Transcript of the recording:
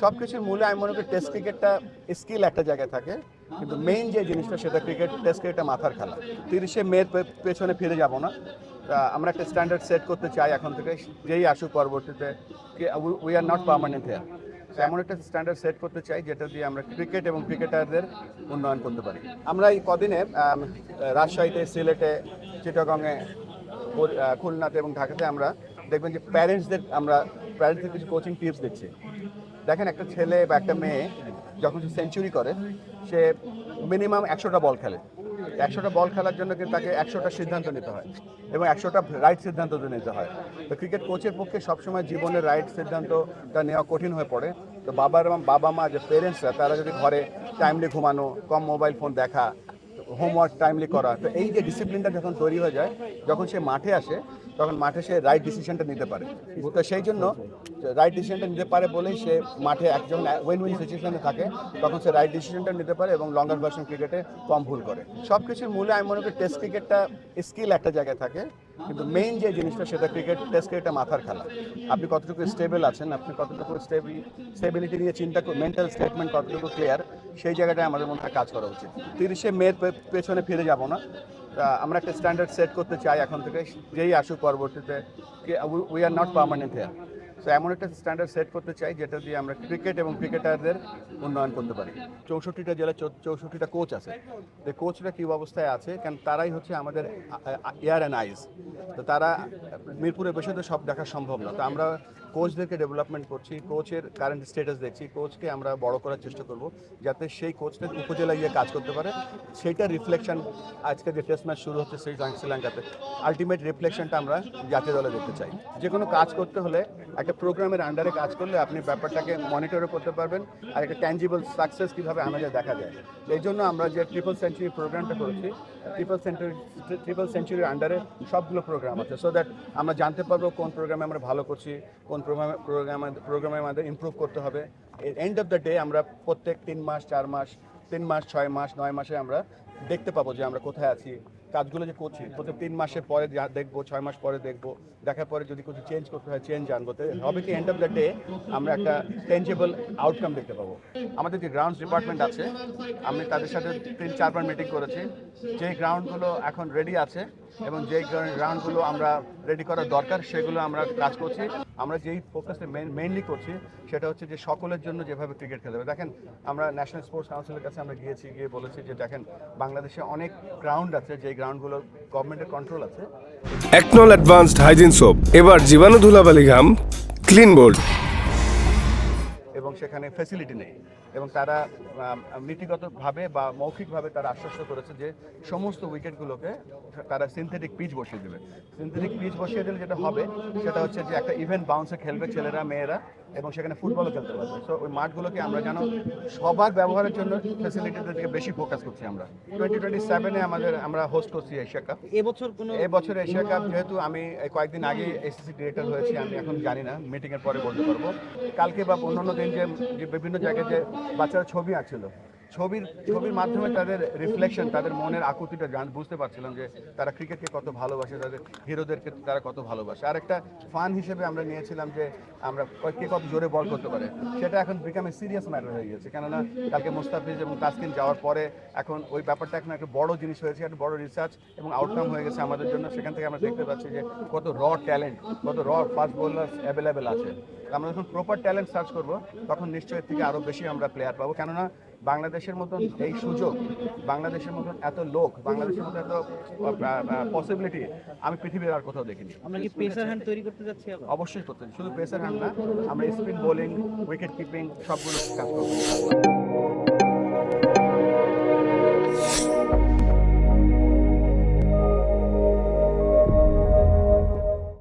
সব কিছুর মূলে আমি মনে করি টেস্ট ক্রিকেটটা স্কিল একটা জায়গায় থাকে, কিন্তু মেইন যে জিনিসটা সেটা ক্রিকেট টেস্ট ক্রিকেটটা মাথার খেলা। তিরিশে পে- পেছনে ফিরে যাব না। আমরা একটা স্ট্যান্ডার্ড সেট করতে চাই এখন থেকে, যেই আসুক পরবর্তীতে we are not permanent here এমন একটা স্ট্যান্ডার্ড সেট করতে চাই, যেটা দিয়ে আমরা ক্রিকেট এবং ক্রিকেটারদের উন্নয়ন করতে পারি। আমরা এই কদিনে রাজশাহীতে, সিলেটে, চিটাগংয়ে খুলনাতে এবং ঢাকাতে আমরা দেখবেন যে প্যারেন্টসদের আমরা প্যারেন্টসদের কিছু কোচিং টিপস দিচ্ছি। দেখেন একটা ছেলে বা একটা মেয়ে যখন সে সেঞ্চুরি করে, সে মিনিমাম একশোটা বল খেলে। একশোটা বল খেলার জন্য কিন্তু তাকে একশোটা সিদ্ধান্ত নিতে হয় এবং একশোটা রাইট সিদ্ধান্ত নিতে হয়। তো ক্রিকেট কোচের পক্ষে সবসময় জীবনের রাইট সিদ্ধান্তটা নেওয়া কঠিন হয়ে পড়ে। তো বাবার বাবা মা যে পেরেন্টসরা তারা যদি ঘরে টাইমলি ঘুমানো, কম মোবাইল ফোন দেখা হোমওয়ার্ক টাইমলি করা তো এই যে ডিসিপ্লিনটা যখন তৈরি হয়ে যায়, যখন সে মাঠে আসে, তখন মাঠে সে রাইট ডিসিশনটা নিতে পারে। তো সেই জন্য রাইট ডিসিশনটা নিতে পারে বলেই সে মাঠে একজন উইন উইন সিচুয়েশনে থাকে, তখন সে রাইট ডিসিশনটা নিতে পারে এবং লঙ্গার ভার্সন ক্রিকেটে কম ভুল করে। সব কিছুর মূলে আমি মনে করি টেস্ট ক্রিকেটটা স্কিল একটা জায়গায় থাকে। কিন্তু মেইন যে জিনিসটা সেটা ক্রিকেট টেস্ট ক্রিকেটটা মাথার খেলা। আপনি কতটুকু স্টেবল আছেন, আপনি কতটুকু স্টেবিলিটি নিয়ে চিন্তা মেন্টাল স্টেটমেন্ট কতটুকু ক্লিয়ার সেই জায়গাটায় আমাদের মধ্যে কাজ করা উচিত। তিরিশে মের পেছনে ফিরে যাব না। আমরা একটা স্ট্যান্ডার্ড সেট করতে চাই এখন থেকে, যেই আসুক পরবর্তীতে we are not permanent here তো এমন একটা স্ট্যান্ডার্ড সেট করতে চাই, যেটা দিয়ে আমরা ক্রিকেট এবং ক্রিকেটারদের উন্নয়ন করতে পারি। চৌষট্টিটা জেলায় চৌ- চৌষট্টিটা কোচ আছে। তো কোচরা কী অবস্থায় আছে? কারণ তারাই হচ্ছে আমাদের এয়ার অ্যান্ড আইস তো তারা মিরপুরে বসে তো সব দেখা সম্ভব না। তো আমরা কোচদেরকে ডেভেলপমেন্ট করছি কোচের কারেন্ট স্ট্যাটাস দেখছি কোচকে আমরা বড় করার চেষ্টা করব, যাতে সেই কোচটা উপজেলায় গিয়ে কাজ করতে পারে। সেইটা রিফ্লেকশন আজকে যে টেস্ট ম্যাচ শুরু হচ্ছে সেই শ্রীলঙ্কাতে। আলটিমেট রিফ্লেকশনটা আমরা জাতীয় দলে দেখতে চাই। যে কোনো কাজ করতে হলে একটা প্রোগ্রামের আন্ডারে কাজ করলে আপনি ব্যাপারটাকে মনিটরও করতে পারবেন আর একটা ট্যাঞ্জিবল সাকসেস কীভাবে আনা দেখা যায়। এই জন্য আমরা যে ট্রিপল সেঞ্চুরি প্রোগ্রামটা করেছি ট্রিপল সেঞ্চুরি ট্রিপল সেঞ্চুরির আন্ডারে সবগুলো প্রোগ্রাম আছে। সো দ্যাট আমরা জানতে পারব কোন প্রোগ্রামে আমরা ভালো করছি, কোন প্রোগ্রামে প্রোগ্রামে প্রোগ্রামে আমাদের ইমপ্রুভ করতে হবে। এন্ড অফ দ্য ডে আমরা প্রত্যেক তিন মাস, চার মাস, তিন মাস, ছয় মাস, নয় মাসে আমরা দেখতে পাবো যে আমরা কোথায় আছি কাজগুলো যে করছি প্রত্যেক তিন মাসের পরে যা দেখব, ছয় মাস পরে দেখব, দেখার পরে যদি কিছু চেঞ্জ করতে হয় চেঞ্জ জানব তো হবে কি এন্ড অফ দ্য ডে আমরা একটা টেঞ্জেবল আউটকাম দেখতে পাবো। আমাদের যে গ্রাউন্ডস ডিপার্টমেন্ট আছে, আমি তাদের সাথে তিন, চারবার মিটিং করেছি। যে গ্রাউন্ডগুলো এখন রেডি আছে এবং যে গ্রাউন্ডগুলো আমরা রেডি করার দরকার, সেগুলো আমরা কাজ করছি। আমরা যেই ফোকাসে মেইনলি করছি, সেটা হচ্ছে যে সকলের জন্য যেভাবে ক্রিকেট খেলতে হবে। দেখেন, আমরা ন্যাশনাল স্পোর্টস কাউন্সিলের কাছে আমরা গিয়েছি, গিয়ে বলেছি যে দেখেন, বাংলাদেশে অনেক গ্রাউন্ড আছে যেই গ্রাউন্ডগুলো গভর্নমেন্টের কন্ট্রোল আছে। একনল অ্যাডভান্সড হাইজিন সোপ এবার জীবাণু ধুলাবালি ঘাম ক্লিন বোর্ড এবং সেখানে ফেসিলিটি নেই। এবং তারা নীতিগতভাবে বা মৌখিকভাবে তারা আশ্বস্ত করেছে যে সমস্ত উইকেটগুলোকে তারা সিনথেটিক পিচ বসিয়ে দেবে। সিনথেটিক পিচ বসিয়ে দিলে যেটা হবে সেটা হচ্ছে যে একটা ইভেন্ট বাউন্সে খেলবে ছেলেরা মেয়েরা এবং সেখানে ফুটবলও খেলতে পারবে। সো ওই মাঠগুলোকে আমরা যেন সবার ব্যবহারের জন্য ফেসিলিটিদের দিকে বেশি ফোকাস করছি আমরা। টোয়েন্টি টোয়েন্টি সেভেনে আমাদের আমরা হোস্ট করছি এশিয়া কাপ এবছর কোনো এবছর এশিয়া কাপ যেহেতু আমি কয়েকদিন আগে এসএসসি ডিরেক্টর হয়েছি আমি এখন জানি না মিটিং এর পরে বলতে পারব। কালকে বা অন্যান্য দিন যে বিভিন্ন জায়গায় যে বাচ্চারা ছবি আঁকছিল। ছবির ছবির মাধ্যমে তাদের রিফ্লেকশন তাদের মনের আকুতিটা জান বুঝতে পারছিলাম যে তারা ক্রিকেটকে কত ভালোবাসে, তাদের হিরোদেরকে তারা কত ভালোবাসে। আর একটা ফান হিসেবে আমরা নিয়েছিলাম যে আমরা কে কত জোরে বল করতে পারে, সেটা এখন বিকামে সিরিয়াস ম্যাটার হয়ে গেছে কেননা কালকে মুস্তাফিজ এবং তাসকিন যাওয়ার পরে এখন ওই ব্যাপারটা এখন একটা বড় জিনিস হয়েছে, একটা বড় রিসার্চ এবং আউটকাম হয়ে গেছে আমাদের জন্য। সেখান থেকে আমরা দেখতে পাচ্ছি যে কত র ট্যালেন্ট কত র ফাস্ট বোলার অ্যাভেলেবেল আছে। আমরা যখন প্রপার ট্যালেন্ট সার্চ করব, তখন নিশ্চয়ই থেকে আরও বেশি আমরা প্লেয়ার পাবো। কেননা বাংলাদেশের মতন এই সুযোগ বাংলাদেশের মতন এত লোক বাংলাদেশের মতন এত পসিবিলিটি আমি পৃথিবীর আর কোথাও দেখিনি। আমরা কি পেসার হ্যান্ড তৈরি করতে যাচ্ছি অবশ্যই করতে শুধু পেসার হ্যান্ড না আমরা স্পিন বোলিং উইকেট কিপিং সবগুলো কাজ করব।